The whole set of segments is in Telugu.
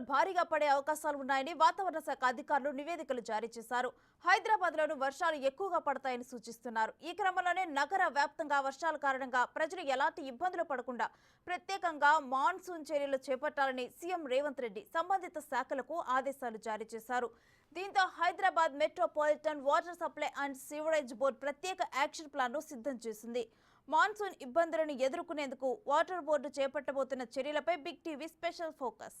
వర్షాలు భారీగా పడే అవకాశాలు ఉన్నాయని వాతావరణ శాఖ అధికారులు నివేదికలు జారీ చేశారు. హైదరాబాద్ లోను వర్షాలు ఎక్కువగా పడతాయని సూచిస్తున్నారు. ఈ క్రమంలోనే నగర వ్యాప్తంగా వర్షాల కారణంగా ప్రజలు ఎలాంటి ఇబ్బందులు పడకుండా ప్రత్యేకంగా మాన్సూన్ చర్యలు చేపట్టాలని సీఎం రేవంత్ రెడ్డి సంబంధిత శాఖలకు ఆదేశాలు జారీ చేశారు. దీంతో Hyderabad metropolitan water supply and sewerage board ప్రత్యేక యాక్షన్ ప్లాన్ను సిద్ధం చేసింది. మాన్సూన్ ఇబ్బందులను ఎదుర్కొనేందుకు వాటర్ బోర్డు చేపట్టబోతున్న చర్యలపై big TV special focus.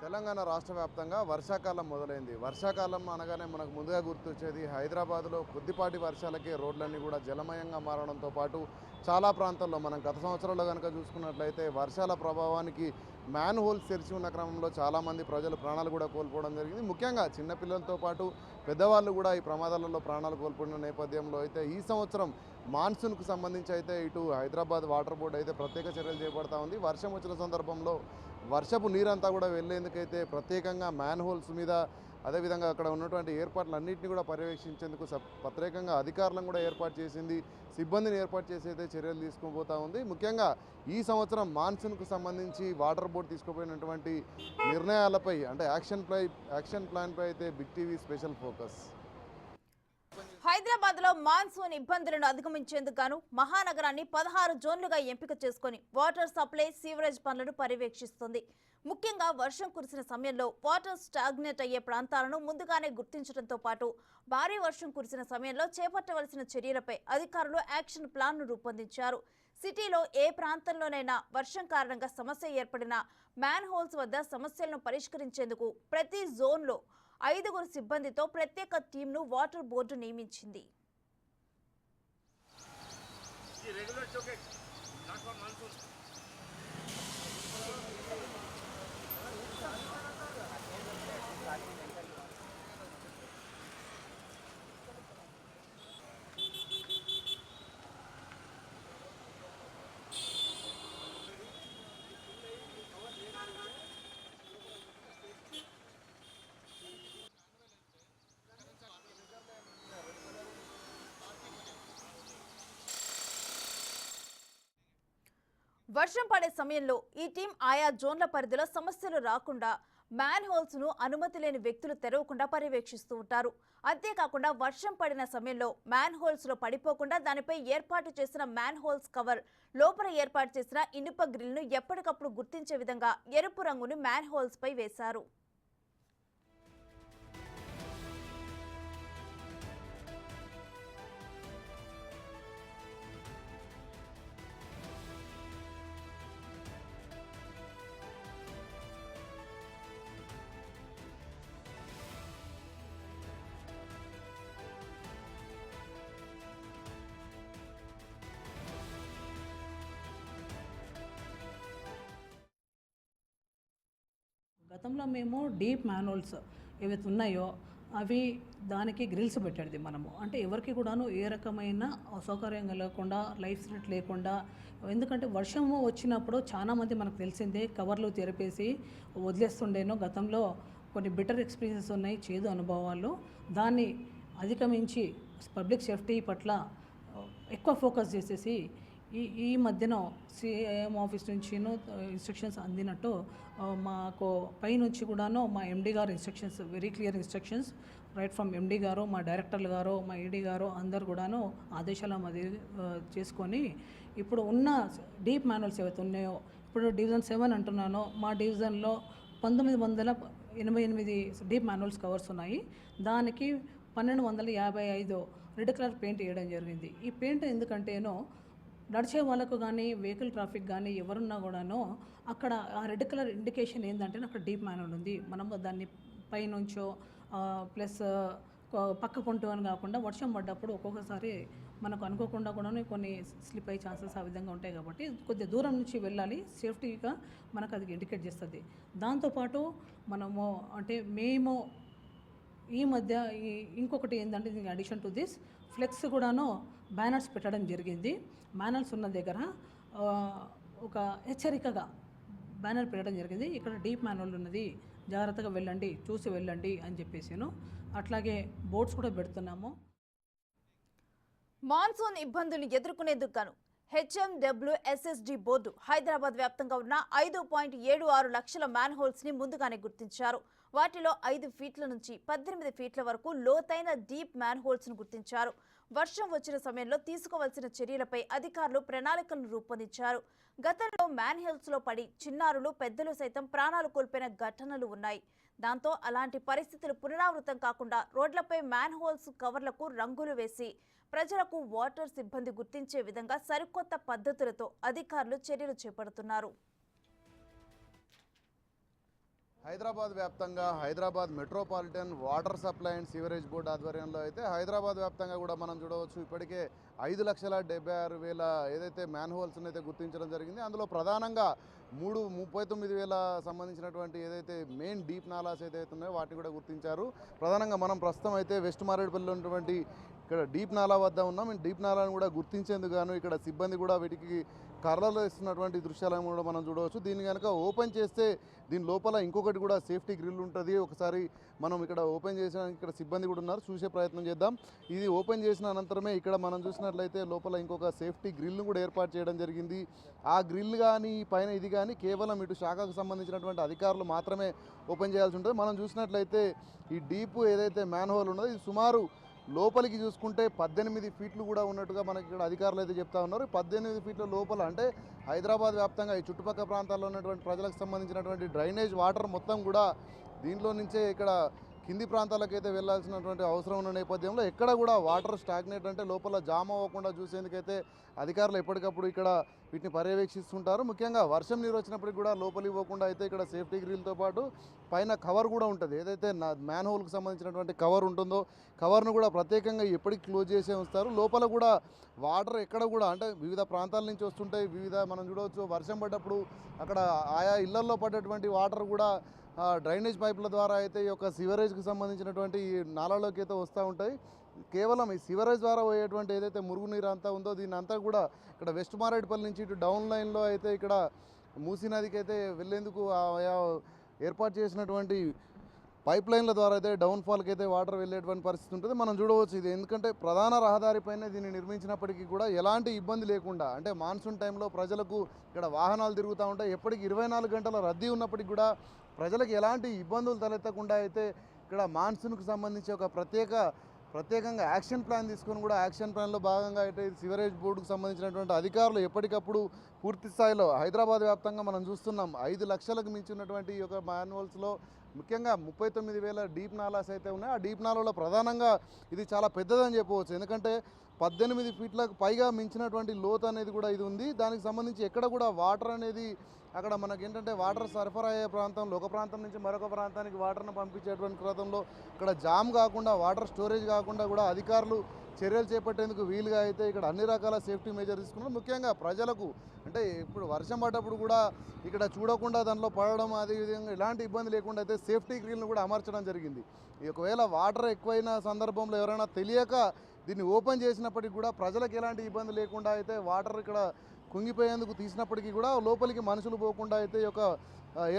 Telangana రాష్ట్ర వ్యాప్తంగా వర్షాకాలం మొదలైంది. వర్షాకాలం అనగానే మనకు ముందుగా గుర్తొచ్చేది హైదరాబాద్లో కొద్దిపాటి వర్షాలకే రోడ్లన్నీ కూడా జలమయంగా మారడంతో పాటు చాలా ప్రాంతాల్లో మనం గత సంవత్సరాల్లో కనుక చూసుకున్నట్లయితే వర్షాల ప్రభావానికి మ్యాన్ హోల్స్ తెరిచి ఉన్న క్రమంలో చాలామంది ప్రజలు ప్రాణాలు కూడా కోల్పోవడం జరిగింది. ముఖ్యంగా చిన్నపిల్లలతో పాటు పెద్దవాళ్ళు కూడా ఈ ప్రమాదాలలో ప్రాణాలు కోల్పోయిన నేపథ్యంలో అయితే ఈ సంవత్సరం మాన్సూన్కు సంబంధించి అయితే ఇటు హైదరాబాద్ వాటర్ బోర్డు అయితే ప్రత్యేక చర్యలు చేపడతా ఉంది. వర్షం వచ్చిన సందర్భంలో వర్షపు నీరంతా కూడా వెళ్ళేందుకైతే ప్రత్యేకంగా మ్యాన్ హోల్స్ మీద అదేవిధంగా అక్కడ ఉన్నటువంటి ఏర్పాట్లన్నింటినీ కూడా పర్యవేక్షించేందుకు ప్రత్యేకంగా అధికారులను కూడా ఏర్పాటు చేసింది. సిబ్బందిని ఏర్పాటు చేసి అయితే చర్యలు తీసుకుపోతా ఉంది. ముఖ్యంగా ఈ సంవత్సరం మాన్సూన్కు సంబంధించి వాటర్ బోర్డు తీసుకుపోయినటువంటి నిర్ణయాలపై అంటే యాక్షన్ ప్లై యాక్షన్ ప్లాన్పై అయితే బిగ్ టీవీ స్పెషల్ ఫోకస్. హైదరాబాద్లో మాన్సూన్ ఇబ్బందులను అధిగమించేందుకు గాను మహానగరాన్ని పదహారు జోన్లుగా ఎంపిక చేసుకొని వాటర్ సప్లై సీవరేజ్ పనులను పర్యవేక్షిస్తుంది. ముఖ్యంగా వర్షం కురిసిన సమయంలో వాటర్ స్టాగ్నేట్ అయ్యే ప్రాంతాలను ముందుగానే గుర్తించడంతో పాటు భారీ వర్షం కురిసిన సమయంలో చేపట్టవలసిన చర్యలపై అధికారులు యాక్షన్ ప్లాన్ను రూపొందించారు. సిటీలో ఏ ప్రాంతంలోనైనా వర్షం కారణంగా సమస్య ఏర్పడినా మ్యాన్ హోల్స్ వద్ద సమస్యలను పరిష్కరించేందుకు ప్రతి జోన్లో ఐదుగురు సిబ్బందితో ప్రత్యేక టీంను వాటర్ బోర్డు నియమించింది. వర్షం పడే సమయంలో ఈ టీం ఆయా జోన్ల పరిధిలో సమస్యలు రాకుండా మ్యాన్ హోల్స్ను అనుమతి లేని వ్యక్తులు తెరవకుండా పర్యవేక్షిస్తూ ఉంటారు. అంతేకాకుండా వర్షం పడిన సమయంలో మ్యాన్ హోల్స్లో పడిపోకుండా దానిపై ఏర్పాటు చేసిన మ్యాన్ హోల్స్ కవర్ లోపల ఏర్పాటు చేసిన ఇనుప గ్రిల్ను ఎప్పటికప్పుడు గుర్తించే విధంగా ఎరుపు రంగును మ్యాన్ హోల్స్ పై వేశారు. గతంలో మేము డీప్ మాన్యువల్స్ ఏవైతే ఉన్నాయో అవి దానికి గ్రిల్స్ పెట్టేది మనము. అంటే ఎవరికి కూడాను ఏ రకమైన అసౌకర్యం లేకుండా లైఫ్ సెట్ లేకుండా ఎందుకంటే వర్షము వచ్చినప్పుడు చాలా మంది మనకు తెలిసిందే కవర్లు తెరిపేసి వదిలేస్తుండేనో. గతంలో కొన్ని బెటర్ ఎక్స్పీరియన్సెస్ ఉన్నాయి చేదు అనుభవాలు. దాన్ని అధిగమించి పబ్లిక్ సేఫ్టీ పట్ల ఎక్కువ ఫోకస్ చేసేసి ఈ ఈ మధ్యన సిఎం ఆఫీస్ నుంచి ఇన్స్ట్రక్షన్స్ అందినట్టు మాకు మాకు పైనుంచి కూడాను మా ఎండి గారు instructions very clear instructions right from MD గారు మా డైరెక్టర్లు గారు మా ఈడీ గారు అందరు కూడాను ఆదేశాల మధ్య చేసుకొని ఇప్పుడు ఉన్న డీప్ మాన్యువల్స్ ఏవైతే ఉన్నాయో ఇప్పుడు డివిజన్ సెవెన్ అంటున్నాను మా డివిజన్లో పంతొమ్మిది వందల ఎనభై ఎనిమిది డీప్ మాన్యువల్స్ కవర్స్ ఉన్నాయి. దానికి పన్నెండు వందల యాభై ఐదు రెడ్ కలర్ పెయింట్ వేయడం జరిగింది. ఈ పెయింట్ ఎందుకంటేనో నడిచే వాళ్ళకు కానీ వెహికల్ ట్రాఫిక్ కానీ ఎవరున్నా కూడాను అక్కడ ఆ రెడ్ కలర్ ఇండికేషన్ ఏంటంటే అక్కడ డీప్ మాన్యువల్ ఉంది. మనం దాన్ని పైనుంచో ప్లస్ పక్క పొంటు అని కాకుండా వర్షం పడ్డప్పుడు ఒక్కొక్కసారి మనకు అనుకోకుండా కూడా కొన్ని స్లిప్ అయ్యే ఛాన్సెస్ ఆ విధంగా ఉంటాయి కాబట్టి కొద్దిగా దూరం నుంచి వెళ్ళాలి. సేఫ్టీగా మనకు అది ఇండికేట్ చేస్తుంది. దాంతోపాటు మనము అంటే మేము ఈ మధ్య ఇంకొకటి ఏంటంటే in addition to this flex కూడాను బ్యానర్స్ పెట్టడం జరిగింది. బ్యానర్స్ ఉన్న దగ్గర ఒక హెచ్చరికగా బ్యానర్ పెట్టడం జరిగింది. ఇక్కడ డీప్ మాన్యువల్ ఉన్నది. జాగ్రత్తగా వెళ్ళండి చూసి వెళ్ళండి అని చెప్పేసాను. అట్లాగే బోర్డ్స్ కూడా పెడుతున్నాము. మాన్సూన్ ఇబ్బందులు ఎదుర్కొనేందుకు గాను హెచ్ఎండబ్ల్యూఎస్ఎస్డి బోర్డు హైదరాబాద్ వ్యాప్తంగా ఉన్న ఐదు పాయింట్ ఏడు ఆరు లక్షల మ్యాన్ హోల్స్ని ముందుగానే గుర్తించారు. వాటిలో ఐదు ఫీట్ల నుంచి పద్దెనిమిది ఫీట్ల వరకు లోతైన డీప్ మ్యాన్ హోల్స్ను గుర్తించారు. వర్షం వచ్చిన సమయంలో తీసుకోవాల్సిన చర్యలపై అధికారులు ప్రణాళికలను రూపొందించారు. గతంలో మ్యాన్ హోల్స్లో పడి చిన్నారులు పెద్దలు సైతం ప్రాణాలు కోల్పోయిన ఘటనలు ఉన్నాయి. దాంతో అలాంటి పరిస్థితులు పునరావృతం కాకుండా రోడ్లపై మ్యాన్ హోల్స్ కవర్లకు రంగులు వేసి ప్రజలకు వాటర్ సిబ్బంది గుర్తించే విధంగా సరికొత్త పద్ధతులతో అధికారులు చర్యలు చేపడుతున్నారు. హైదరాబాద్ వ్యాప్తంగా Hyderabad metropolitan water supply and sewerage board ఆధ్వర్యంలో అయితే హైదరాబాద్ వ్యాప్తంగా కూడా మనం చూడవచ్చు ఇప్పటికే ఐదు లక్షల డెబ్బై ఆరు వేల ఏదైతే మ్యాన్ అయితే గుర్తించడం జరిగింది. అందులో ప్రధానంగా మూడు ముప్పై తొమ్మిది వేల సంబంధించినటువంటి ఏదైతే మెయిన్ డీప్ నాలాస్ ఏదైతే ఉన్నాయో వాటిని కూడా గుర్తించారు. ప్రధానంగా మనం ప్రస్తుతం అయితే వెస్ట్ మారేడుపల్లిలో ఉన్నటువంటి ఇక్కడ డీప్ నాలా వద్ద ఉన్నాం. డీప్ నాలాను కూడా గుర్తించేందుకు గాను ఇక్కడ సిబ్బంది కూడా వీటికి కర్రలు ఇస్తున్నటువంటి దృశ్యాలను కూడా మనం చూడవచ్చు. దీన్ని కనుక ఓపెన్ చేస్తే దీని లోపల ఇంకొకటి కూడా సేఫ్టీ గ్రిల్ ఉంటుంది. ఒకసారి మనం ఇక్కడ ఓపెన్ చేసడానికి ఇక్కడ సిబ్బంది కూడా ఉన్నారు. చూసే ప్రయత్నం చేద్దాం. ఇది ఓపెన్ చేసిన అనంతరమే ఇక్కడ మనం చూసినట్లయితే లోపల ఇంకొక సేఫ్టీ గ్రిల్ను కూడా ఏర్పాటు చేయడం జరిగింది. ఆ గ్రిల్ కానీ పైన ఇది కానీ కేవలం ఇటు శాఖకు సంబంధించినటువంటి అధికారులు మాత్రమే ఓపెన్ చేయాల్సి ఉంటుంది. మనం చూసినట్లయితే ఈ డీప్ ఏదైతే మ్యాన్ హోల్ ఉన్నదో ఇది సుమారు లోపలికి చూసుకుంటే పద్దెనిమిది ఫీట్లు కూడా ఉన్నట్టుగా మనకి ఇక్కడ అధికారులు అయితే చెప్తా ఉన్నారు. పద్దెనిమిది ఫీట్ల లోపల అంటే హైదరాబాద్ వ్యాప్తంగా ఈ చుట్టుపక్కల ప్రాంతాల్లో ఉన్నటువంటి ప్రజలకు సంబంధించినటువంటి డ్రైనేజ్ వాటర్ మొత్తం కూడా దీంట్లో నుంచే ఇక్కడ కింది ప్రాంతాలకైతే వెళ్ళాల్సినటువంటి అవసరం ఉన్న నేపథ్యంలో ఎక్కడ కూడా వాటర్ స్టాగ్నేట్ అంటే లోపల జామ్ అవ్వకుండా చూసేందుకైతే అధికారులు ఎప్పటికప్పుడు ఇక్కడ వీటిని పర్యవేక్షిస్తుంటారు. ముఖ్యంగా వర్షం నీరు వచ్చినప్పటికి కూడా లోపలి పోకుండా అయితే ఇక్కడ సేఫ్టీ గ్రిల్తో పాటు పైన కవర్ కూడా ఉంటుంది. ఏదైతే నా మ్యాన్ హోల్కి సంబంధించినటువంటి కవర్ ఉంటుందో కవర్ను కూడా ప్రత్యేకంగా ఎప్పటికి క్లోజ్ చేసే ఉంచుతారు. లోపల కూడా వాటర్ ఎక్కడ కూడా అంటే వివిధ ప్రాంతాల నుంచి వస్తుంటాయి. వివిధ మనం చూడవచ్చు వర్షం పడ్డప్పుడు అక్కడ ఆయా ఇళ్ళల్లో పడ్డటువంటి వాటర్ కూడా డ్రైనేజ్ పైపుల ద్వారా అయితే ఈ యొక్క సివరేజ్కి సంబంధించినటువంటి ఈ నాలాలోకి అయితే వస్తూ ఉంటాయి. కేవలం ఈ సివరేజ్ ద్వారా పోయేటువంటి ఏదైతే మురుగునీరు అంతా ఉందో దీన్ని అంతా కూడా ఇక్కడ వెస్ట్ మారేడుపల్లి నుంచి ఇటు డౌన్ లైన్లో అయితే ఇక్కడ మూసీ నదికి అయితే వెళ్ళేందుకు ఏర్పాటు చేసినటువంటి పైప్ లైన్ల ద్వారా అయితే డౌన్ఫాల్కి అయితే వాటర్ వెళ్ళేటువంటి పరిస్థితి ఉంటుంది. మనం చూడవచ్చు ఇది ఎందుకంటే ప్రధాన రహదారిపైనే దీన్ని నిర్మించినప్పటికీ కూడా ఎలాంటి ఇబ్బంది లేకుండా అంటే మాన్సూన్ టైంలో ప్రజలకు ఇక్కడ వాహనాలు తిరుగుతూ ఉంటాయి. ఎప్పటికీ ఇరవై నాలుగు గంటల రద్దీ ఉన్నప్పటికీ కూడా ప్రజలకు ఎలాంటి ఇబ్బందులు తలెత్తకుండా అయితే ఇక్కడ మాన్సూన్కు సంబంధించి ఒక ప్రత్యేక ప్రత్యేకంగా యాక్షన్ ప్లాన్ తీసుకొని కూడా యాక్షన్ ప్లాన్లో భాగంగా అయితే సివరేజ్ బోర్డుకు సంబంధించినటువంటి అధికారులు ఎప్పటికప్పుడు పూర్తి స్థాయిలో హైదరాబాద్ వ్యాప్తంగా మనం చూస్తున్నాం. ఐదు లక్షలకు మించి ఉన్నటువంటి ఈ యొక్క మాన్యువల్స్లో ముఖ్యంగా ముప్పై తొమ్మిది వేల డీప్ నాలాస్ అయితే ఉన్నాయి. ఆ డీప్ నాలాలో ప్రధానంగా ఇది చాలా పెద్దదని చెప్పవచ్చు. ఎందుకంటే పద్దెనిమిది ఫీట్లకు పైగా మించినటువంటి లోతు అనేది కూడా ఇది ఉంది. దానికి సంబంధించి ఎక్కడ కూడా వాటర్ అనేది అక్కడ మనకి ఏంటంటే వాటర్ సరఫరా అయ్యే ప్రాంతంలో ఒక ప్రాంతం నుంచి మరొక ప్రాంతానికి వాటర్ను పంపించేటువంటి క్రతంలో ఇక్కడ జామ్ కాకుండా వాటర్ స్టోరేజ్ కాకుండా కూడా అధికారులు చర్యలు చేపట్టేందుకు వీలుగా అయితే ఇక్కడ అన్ని రకాల సేఫ్టీ మెజర్ తీసుకున్నారు. ముఖ్యంగా ప్రజలకు అంటే ఇప్పుడు వర్షం పడ్డప్పుడు కూడా ఇక్కడ చూడకుండా దానిలో పడడం అదేవిధంగా ఎలాంటి ఇబ్బంది లేకుండా అయితే సేఫ్టీ గ్రీన్లు కూడా అమర్చడం జరిగింది. ఒకవేళ వాటర్ ఎక్కువైన సందర్భంలో ఎవరైనా తెలియక దీన్ని ఓపెన్ చేసినప్పటికీ కూడా ప్రజలకు ఎలాంటి ఇబ్బంది లేకుండా అయితే వాటర్ ఇక్కడ కుంగిపోయేందుకు తీసినప్పటికీ కూడా లోపలికి మనుషులు పోకుండా అయితే ఈ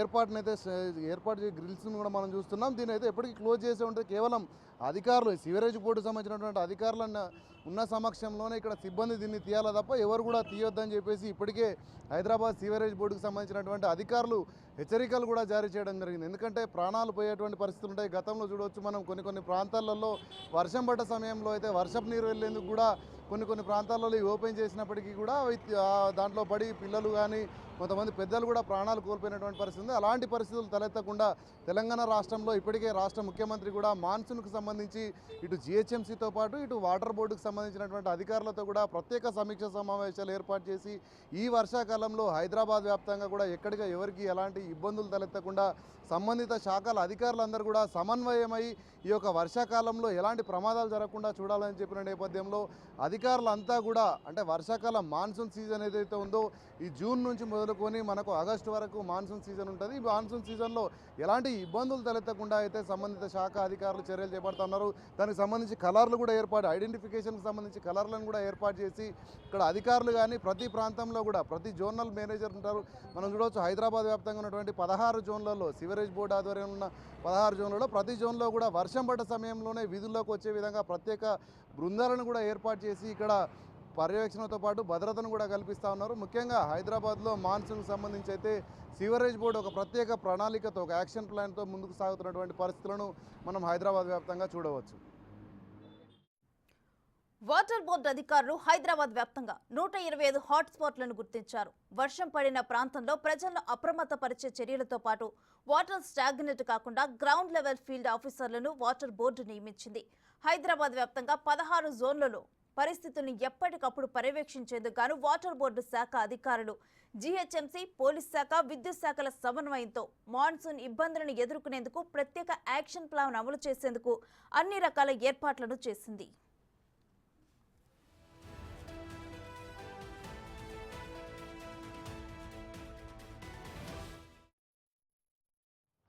ఏర్పాటునైతే ఏర్పాటును అయితే ఏర్పాటు చే గ్రిల్స్ని కూడా మనం చూస్తున్నాం. దీని అయితే ఎప్పటికీ క్లోజ్ చేసే ఉంటుంది. కేవలం అధికారులు సివరేజ్ బోర్డు సంబంధించినటువంటి అధికారులు ఉన్న సమక్షంలోనే ఇక్కడ సిబ్బంది దీన్ని తీయాలి తప్ప ఎవరు కూడా తీయొద్దని చెప్పేసి ఇప్పటికే హైదరాబాద్ సివరేజ్ బోర్డుకు సంబంధించినటువంటి అధికారులు హెచ్చరికలు కూడా జారీ చేయడం జరిగింది. ఎందుకంటే ప్రాణాలు పోయేటువంటి పరిస్థితులు ఉంటాయి. గతంలో చూడవచ్చు మనం కొన్ని కొన్ని ప్రాంతాలలో వర్షం పడ్డ సమయంలో అయితే వర్షపు నీరు వెళ్ళేందుకు కూడా కొన్ని కొన్ని ప్రాంతాలలో ఓపెన్ చేసినప్పటికీ కూడా దాంట్లో పడి పిల్లలు కానీ కొంతమంది పెద్దలు కూడా ప్రాణాలు కోల్పోయినటువంటి పరిస్థితి ఉంది. అలాంటి పరిస్థితులు తలెత్తకుండా తెలంగాణ రాష్ట్రంలో ఇప్పటికే రాష్ట్ర ముఖ్యమంత్రి కూడా మాన్సూన్కు సంబంధించి ఇటు జిహెచ్ఎంసీతో పాటు ఇటు వాటర్ బోర్డుకు సంబంధించినటువంటి అధికారులతో కూడా ప్రత్యేక సమీక్ష సమావేశాలు ఏర్పాటు చేసి ఈ వర్షాకాలంలో హైదరాబాద్ వ్యాప్తంగా కూడా ఎక్కడిగా ఎవరికి ఎలాంటి ఇబ్బందులు తలెత్తకుండా సంబంధిత శాఖల అధికారులందరూ కూడా సమన్వయమై ఈ యొక్క వర్షాకాలంలో ఎలాంటి ప్రమాదాలు జరగకుండా చూడాలని చెప్పిన నేపథ్యంలో అధికారులంతా కూడా అంటే వర్షాకాలం మాన్సూన్ సీజన్ ఏదైతే ఉందో ఈ జూన్ నుంచి మొదలుకొని మనకు ఆగస్టు వరకు మాన్సూన్ సీజన్ ఉంటుంది. ఈ మాన్సూన్ సీజన్లో ఎలాంటి ఇబ్బందులు తలెత్తకుండా అయితే సంబంధిత శాఖ అధికారులు చర్యలు చేపడుతున్నారు. దానికి సంబంధించి కలర్లు కూడా ఏర్పాటు ఐడెంటిఫికేషన్కి సంబంధించి కలర్లను కూడా ఏర్పాటు చేసి ఇక్కడ అధికారులు కానీ ప్రతి ప్రాంతంలో కూడా ప్రతి జోనల్ మేనేజర్ ఉంటారు. మనం చూడవచ్చు హైదరాబాద్ వ్యాప్తంగా ఉన్నటువంటి పదహారు జోన్లలో సివరేజ్ బోర్డు ఆధ్వర్యంలో ఉన్న పదహారు జోన్లలో ప్రతి జోన్లో కూడా వర్షం పడ్డ సమయంలోనే విధుల్లోకి వచ్చే విధంగా ప్రత్యేక బృందాలను కూడా ఏర్పాటు చేసి ఇక్కడ పర్యవేక్షణతో పాటు భద్రతను కూడా కల్పిస్తూ ఉన్నారు. ముఖ్యంగా హైదరాబాద్లో మాన్సూన్కి సంబంధించి అయితే సీవరేజ్ బోర్డు ఒక ప్రత్యేక ప్రణాళికతో ఒక యాక్షన్ ప్లాన్తో ముందుకు సాగుతున్నటువంటి పరిస్థితులను మనం హైదరాబాద్ వ్యాప్తంగా చూడవచ్చు. వాటర్ బోర్డు అధికారులు హైదరాబాద్ వ్యాప్తంగా నూట ఇరవై ఐదు హాట్స్పాట్లను గుర్తించారు. వర్షం పడిన ప్రాంతంలో ప్రజలను అప్రమత్తపరిచే చర్యలతో పాటు వాటర్ స్టాగ్నెట్ కాకుండా గ్రౌండ్ లెవెల్ ఫీల్డ్ ఆఫీసర్లను వాటర్ బోర్డు నియమించింది. హైదరాబాద్ వ్యాప్తంగా పదహారు జోన్లలో పరిస్థితుల్ని ఎప్పటికప్పుడు పర్యవేక్షించేందుకు గాను వాటర్ బోర్డు శాఖ అధికారులు జీహెచ్ఎంసీ పోలీస్ శాఖ విద్యుత్ శాఖల సమన్వయంతో మాన్సూన్ ఇబ్బందులను ఎదుర్కొనేందుకు ప్రత్యేక యాక్షన్ ప్లాన్ అమలు చేసేందుకు అన్ని రకాల ఏర్పాట్లను చేసింది.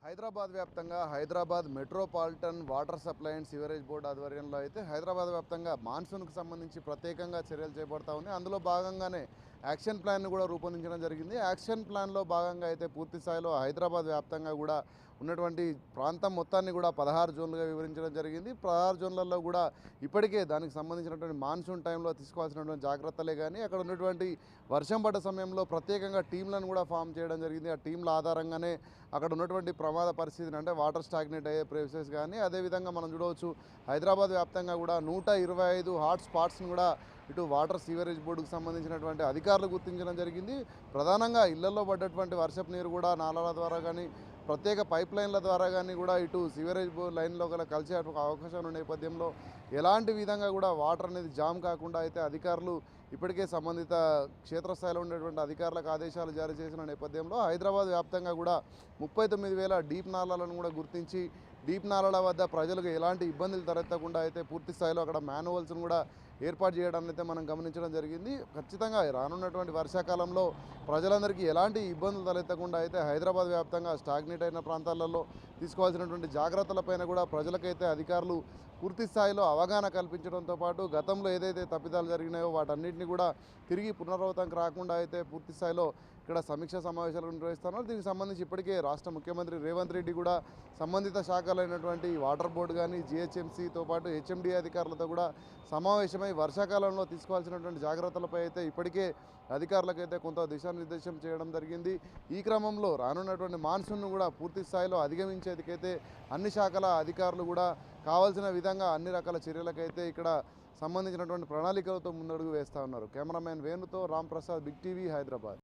హైదరాబాద్ వ్యాప్తంగా Hyderabad metropolitan water supply and sewerage board ఆధ్వర్యంలో అయితే హైదరాబాద్ వ్యాప్తంగా మాన్సూన్కు సంబంధించి ప్రత్యేకంగా చర్యలు చేపడతా ఉంది. అందులో భాగంగానే యాక్షన్ ప్లాన్ను కూడా రూపొందించడం జరిగింది. యాక్షన్ ప్లాన్లో భాగంగా అయితే పూర్తి స్థాయిలో హైదరాబాద్ వ్యాప్తంగా కూడా ఉన్నటువంటి ప్రాంతం మొత్తాన్ని కూడా పదహారు జోన్లుగా వివరించడం జరిగింది. పదహారు జోన్లలో కూడా ఇప్పటికే దానికి సంబంధించినటువంటి మాన్సూన్ టైంలో తీసుకోవాల్సినటువంటి జాగ్రత్తలే కానీ అక్కడ ఉన్నటువంటి వర్షం పడ్డ సమయంలో ప్రత్యేకంగా టీంలను కూడా ఫామ్ చేయడం జరిగింది. ఆ టీంల ఆధారంగానే అక్కడ ఉన్నటువంటి ప్రమాద పరిస్థితిని అంటే వాటర్ స్టాగ్నేట్ అయ్యే ప్లేసెస్ కానీ అదేవిధంగా మనం చూడవచ్చు హైదరాబాద్ వ్యాప్తంగా కూడా నూట ఇరవై ఐదు హాట్ స్పాట్స్ని కూడా ఇటు వాటర్ సీవరేజ్ బోర్డుకు సంబంధించినటువంటి అధికారులు గుర్తించడం జరిగింది. ప్రధానంగా ఇళ్ళలో పడ్డటువంటి వర్షపు నీరు కూడా నాలాల ద్వారా కానీ ప్రత్యేక పైప్ లైన్ల ద్వారా కానీ కూడా ఇటు సివరేజ్ బోర్డ్ లైన్లో గల కలిసే అవకాశం ఉన్న నేపథ్యంలో ఎలాంటి విధంగా కూడా వాటర్ అనేది జామ్ కాకుండా అయితే అధికారులు ఇప్పటికే సంబంధిత క్షేత్రస్థాయిలో ఉండేటువంటి అధికారులకు ఆదేశాలు జారీ చేసిన నేపథ్యంలో హైదరాబాద్ వ్యాప్తంగా కూడా ముప్పై తొమ్మిది వేల డీప్ నాలాలను కూడా గుర్తించి డీప్ నాలాల వద్ద ప్రజలకు ఎలాంటి ఇబ్బందులు తలెత్తకుండా అయితే పూర్తి స్థాయిలో అక్కడ మాన్యువల్స్ను కూడా ఏర్పాటు చేయడాన్ని అయితే మనం గమనించడం జరిగింది. ఖచ్చితంగా రానున్నటువంటి వర్షాకాలంలో ప్రజలందరికీ ఎలాంటి ఇబ్బందులు తలెత్తకుండా అయితే హైదరాబాద్ వ్యాప్తంగా స్టాగ్నేట్ అయిన ప్రాంతాలలో తీసుకోవాల్సినటువంటి జాగ్రత్తలపైన కూడా ప్రజలకైతే అధికారులు పూర్తి స్థాయిలో అవగాహన కల్పించడంతో పాటు గతంలో ఏదైతే తప్పిదాలు జరిగినాయో వాటన్నిటిని కూడా తిరిగి పునరావృతంకి రాకుండా అయితే పూర్తి స్థాయిలో ఇక్కడ సమీక్ష సమావేశాలు నిర్వహిస్తున్నారు దీనికి సంబంధించి ఇప్పటికే రాష్ట్ర ముఖ్యమంత్రి రేవంత్ రెడ్డి కూడా సంబంధిత శాఖలైనటువంటి వాటర్ బోర్డు కానీ జిహెచ్ఎంసీతో పాటు హెచ్ఎండి అధికారులతో కూడా సమావేశమై వర్షాకాలంలో తీసుకోవాల్సినటువంటి జాగ్రత్తలపై అయితే ఇప్పటికే అధికారులకైతే కొంత దిశానిర్దేశం చేయడం జరిగింది. ఈ క్రమంలో రానున్నటువంటి మాన్సూన్ను కూడా పూర్తి స్థాయిలో అధిగమించేదికైతే అన్ని శాఖల అధికారులు కూడా కావాల్సిన విధంగా అన్ని రకాల చర్యలకైతే ఇక్కడ సంబంధించినటువంటి ప్రణాళికలతో ముందడుగు వేస్తూ ఉన్నారు. కెమెరామ్యాన్ వేణుతో రామ్ ప్రసాద్ బిగ్ టీవీ హైదరాబాద్.